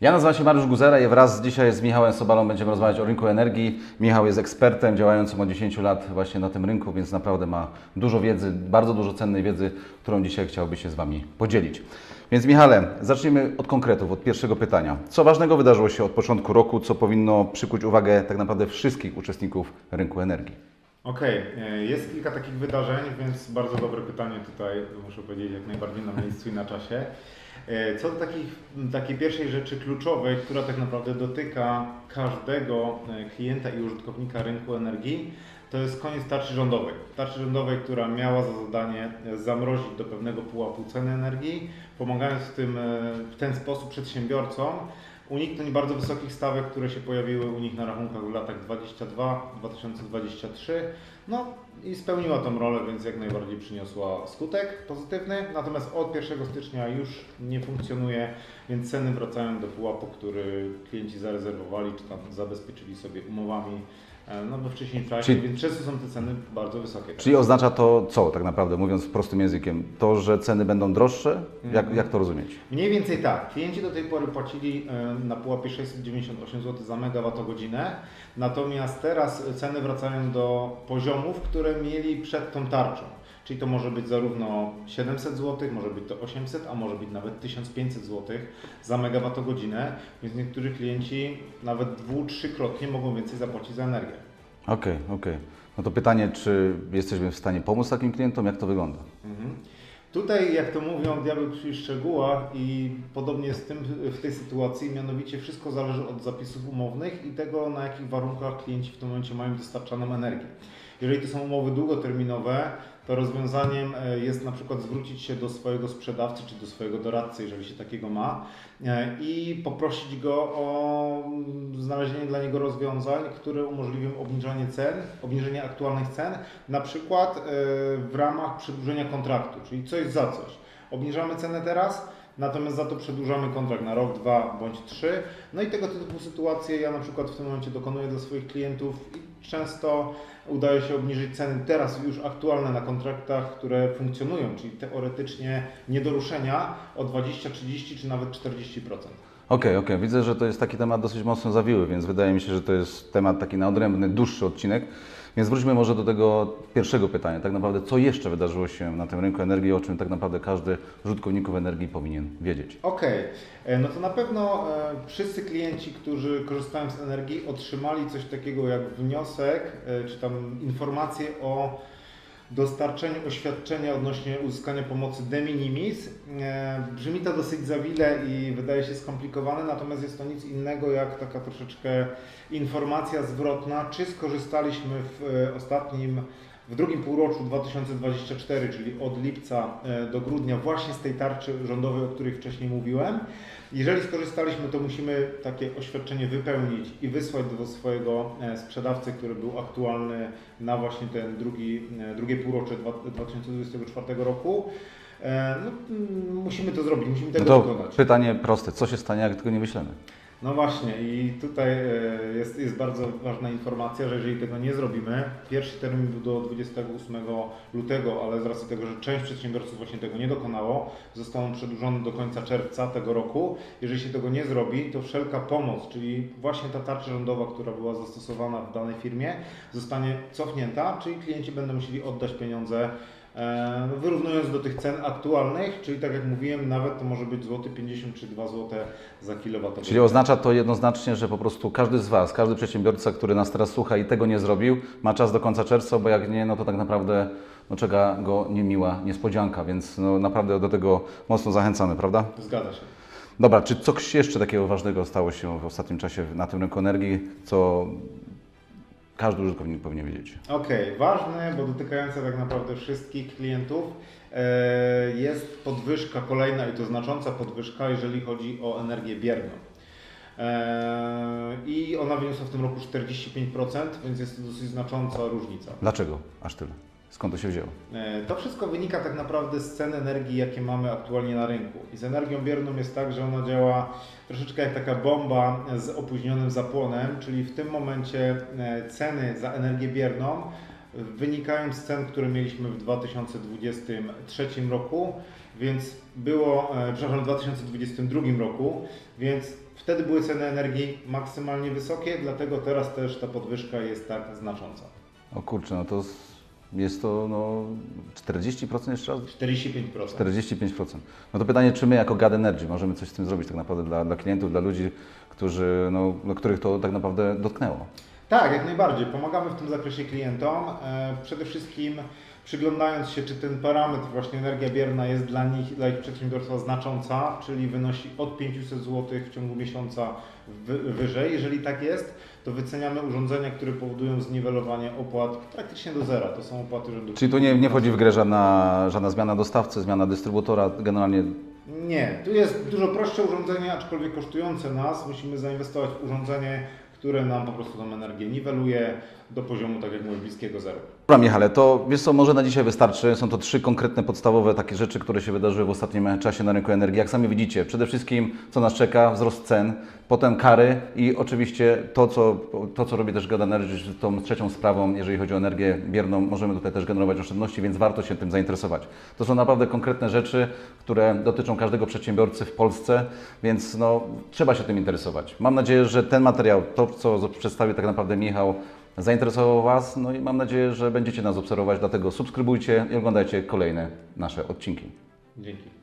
Ja nazywam się Mariusz Guzera i wraz dzisiaj z Michałem Sobalą będziemy rozmawiać o rynku energii. Michał jest ekspertem działającym od 10 lat właśnie na tym rynku, więc naprawdę ma dużo wiedzy, bardzo dużo cennej wiedzy, którą dzisiaj chciałby się z Wami podzielić. Więc Michale, zacznijmy od konkretów, od pierwszego pytania. Co ważnego wydarzyło się od początku roku, co powinno przykuć uwagę tak naprawdę wszystkich uczestników rynku energii? Okej, e, jest kilka takich wydarzeń, więc bardzo dobre pytanie tutaj, muszę powiedzieć, jak najbardziej na miejscu i na czasie. E, Co do takich, takiej pierwszej rzeczy kluczowej, która tak naprawdę dotyka każdego e, klienta i użytkownika rynku energii, to jest koniec tarczy rządowej. Tarczy rządowej, która miała za zadanie e, zamrozić do pewnego pułapu ceny energii, pomagając w, tym, w ten sposób przedsiębiorcom uniknąć bardzo wysokich stawek, które się pojawiły u nich na rachunkach w latach 22-2023. No i spełniła tą rolę, więc jak najbardziej przyniosła skutek pozytywny. Natomiast od 1 stycznia już nie funkcjonuje, więc ceny wracają do pułapu, który klienci zarezerwowali czy tam zabezpieczyli sobie umowami no, we wcześniejszym czasie, Czyli- więc często są te ceny bardzo wysokie. Czyli oznacza to co tak naprawdę, mówiąc prostym językiem? To, że ceny będą droższe? Jak, Mhm. jak to rozumieć? Mniej więcej tak. Klienci do tej pory płacili e, na pułapie 698 zł za megawattogodzinę, natomiast teraz ceny wracają do poziomów, które mieli przed tą tarczą. Czyli to może być zarówno 700 zł, może być to 800, a może być nawet 1500 zł za megawattogodzinę, więc niektórzy klienci nawet dwu, trzykrotnie mogą więcej zapłacić za energię. Okej, okej. No to pytanie, czy jesteśmy w stanie pomóc takim klientom? Jak to wygląda? Mhm. Tutaj, jak to mówią, diabeł tkwi w szczegółach i podobnie w, tym, w tej sytuacji, mianowicie wszystko zależy od zapisów umownych i tego, na jakich warunkach klienci w tym momencie mają dostarczaną energię. Jeżeli to są umowy długoterminowe, to rozwiązaniem e, jest na przykład zwrócić się do swojego sprzedawcy czy do swojego doradcy, jeżeli się takiego ma, e, i poprosić go o mm, znalezienie dla niego rozwiązań, które umożliwią obniżanie cen, obniżenie aktualnych cen, na przykład e, w ramach przedłużenia kontraktu, czyli coś za coś. Obniżamy cenę teraz, natomiast za to przedłużamy kontrakt na rok, dwa bądź trzy. No i tego typu sytuacje ja na przykład w tym momencie dokonuję dla swoich klientów często udaje się obniżyć ceny teraz już aktualne na kontraktach, które funkcjonują, czyli teoretycznie nie do ruszenia o 20, 30 czy nawet 40%. Okej, okej. Widzę, że to jest taki temat dosyć mocno zawiły, więc wydaje mi się, że to jest temat taki na odrębny, dłuższy odcinek. Więc wróćmy może do tego pierwszego pytania. Tak naprawdę, co jeszcze wydarzyło się na tym rynku energii, o czym tak naprawdę każdy z użytkowników energii powinien wiedzieć? Okej, e, no to na pewno e, wszyscy klienci, którzy korzystają z energii, otrzymali coś takiego jak wniosek, e, czy tam informację o dostarczeniu oświadczenia odnośnie uzyskania pomocy de minimis. E, Brzmi to dosyć zawile i wydaje się skomplikowane, natomiast jest to nic innego jak taka troszeczkę informacja zwrotna, czy skorzystaliśmy w e, ostatnim w drugim półroczu 2024, czyli od lipca e, do grudnia, właśnie z tej tarczy rządowej, o której wcześniej mówiłem. Jeżeli skorzystaliśmy, to musimy takie oświadczenie wypełnić i wysłać do swojego e, sprzedawcy, który był aktualny na właśnie ten drugi, e, drugie półrocze dwa- 2024 roku. No, mm, musimy to zrobić, musimy No tego to dokonać. pytanie proste. Co się stanie, jak tego nie wyślemy? No właśnie i tutaj e, jest, jest bardzo ważna informacja, że jeżeli tego nie zrobimy, pierwszy termin był do 28 lutego, ale z racji tego, że część przedsiębiorców właśnie tego nie dokonało, został on przedłużony do końca czerwca tego roku. Jeżeli się tego nie zrobi, to wszelka pomoc, czyli właśnie ta tarcza rządowa, która była zastosowana w danej firmie, zostanie cofnięta, czyli klienci będą musieli oddać pieniądze wyrównując do tych cen aktualnych, czyli tak jak mówiłem, nawet to może być złoty 50 czy 2 złote za kilowatogodzinę. Czyli oznacza to jednoznacznie, że po prostu każdy z Was, każdy przedsiębiorca, który nas teraz słucha i tego nie zrobił, ma czas do końca czerwca, bo jak nie, no to tak naprawdę no, czeka go niemiła niespodzianka, więc no, naprawdę do tego mocno zachęcamy, prawda? Zgadza się. Dobra, czy coś jeszcze takiego ważnego stało się w ostatnim czasie na tym rynku energii, co każdy użytkownik powinien wiedzieć? Okej, ważne, bo dotykające tak naprawdę wszystkich klientów e, jest podwyżka kolejna i to znacząca podwyżka, jeżeli chodzi o energię bierną. E, I ona wyniosła w tym roku 45%, więc jest to dosyć znacząca różnica. Dlaczego aż tyle? Skąd to się wzięło? E, To wszystko wynika tak naprawdę z cen energii, jakie mamy aktualnie na rynku. I z energią bierną jest tak, że ona działa troszeczkę jak taka bomba z opóźnionym zapłonem, czyli w tym momencie e, ceny za energię bierną wynikają z cen, które mieliśmy w 2023 roku, więc było, e, przepraszam, w 2022 roku, więc wtedy były ceny energii maksymalnie wysokie, dlatego teraz też ta podwyżka jest tak znacząca. O kurczę, no to jest to no 40% jeszcze raz? 45%. 45%. No to pytanie, czy my jako GAD Energy możemy coś z tym zrobić tak naprawdę dla, dla klientów, dla ludzi, którzy, no, no, których to tak naprawdę dotknęło. Tak, jak najbardziej. Pomagamy w tym zakresie klientom. E, Przede wszystkim przyglądając się, czy ten parametr właśnie energia bierna jest dla nich, dla ich przedsiębiorstwa znacząca, czyli wynosi od 500 zł w ciągu miesiąca wy, wyżej. Jeżeli tak jest, to wyceniamy urządzenia, które powodują zniwelowanie opłat praktycznie do zera. To są opłaty rzędu. Czyli tu nie, nie wchodzi w grę żadna, żadna zmiana dostawcy, zmiana dystrybutora, generalnie Nie, tu jest dużo prostsze urządzenie, aczkolwiek kosztujące nas. Musimy zainwestować w urządzenie, które nam po prostu tą energię niweluje do poziomu, tak jak mówię, bliskiego zeru. Dobra Michale, to wiesz co, może na dzisiaj wystarczy. Są to trzy konkretne, podstawowe takie rzeczy, które się wydarzyły w ostatnim czasie na rynku energii. Jak sami widzicie, przede wszystkim co nas czeka, wzrost cen, potem kary i oczywiście to, co, to, co robi też God Energy, tą trzecią sprawą, jeżeli chodzi o energię bierną, możemy tutaj też generować oszczędności, więc warto się tym zainteresować. To są naprawdę konkretne rzeczy, które dotyczą każdego przedsiębiorcy w Polsce, więc no, trzeba się tym interesować. Mam nadzieję, że ten materiał, to co przedstawił tak naprawdę Michał, zainteresował Was, no i mam nadzieję, że będziecie nas obserwować, dlatego subskrybujcie i oglądajcie kolejne nasze odcinki. Dzięki.